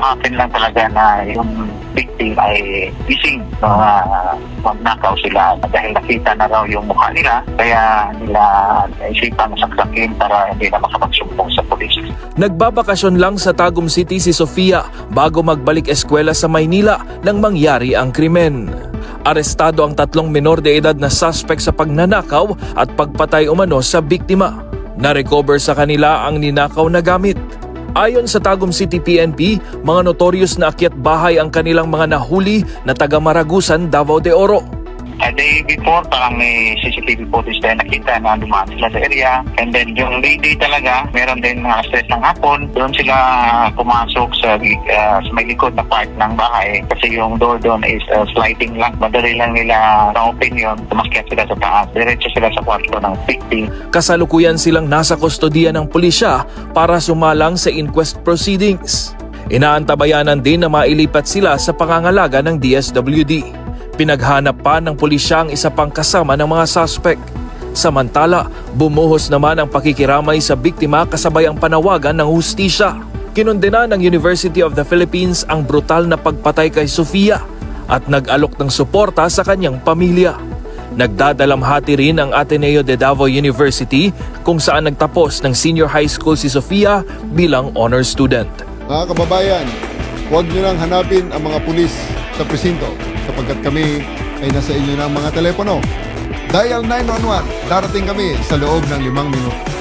happen lang talaga na yung victim ay gising no, uh, magnakaw sila dahil nakita na raw yung mukha nila kaya nila naisipang saksakin para hindi na makapagsumbong sa polis. Nagbabakasyon lang sa Tagum City si Sofia bago magbalik eskwela sa Maynila nang mangyari ang krimen. Arestado ang tatlong menor de edad na suspect sa pagnanakaw at pagpatay umano sa biktima. Na-recover sa kanila ang ninakaw na gamit. Ayon sa Tagum City PNP, mga notorious na akyat bahay ang kanilang mga nahuli na taga Maragusan, Davao de Oro. A day before, parang may CCTV footage tayo nakita na dumaan sila sa area. And then yung lady talaga, meron din mga stress ng hapon. Doon sila pumasok sa, uh, sa may likod na part ng bahay. Kasi yung door doon is uh, sliding lang. Madali lang nila na opinion. Tumakyat sila sa taas. Diretso sila sa kwarto ng victim. Kasalukuyan silang nasa kustodiya ng pulisya para sumalang sa inquest proceedings. Inaantabayanan din na mailipat sila sa pangangalaga ng DSWD. Pinaghanap pa ng pulisya ang isa pang kasama ng mga suspect. Samantala, bumuhos naman ang pakikiramay sa biktima kasabay ang panawagan ng hustisya. Kinundena ng University of the Philippines ang brutal na pagpatay kay Sofia at nag-alok ng suporta sa kanyang pamilya. Nagdadalamhati rin ang Ateneo de Davao University kung saan nagtapos ng senior high school si Sofia bilang honor student. Mga kababayan, huwag nyo lang hanapin ang mga pulis sa presinto sapagkat kami ay nasa inyo ng mga telepono. Dial 911, darating kami sa loob ng limang minuto.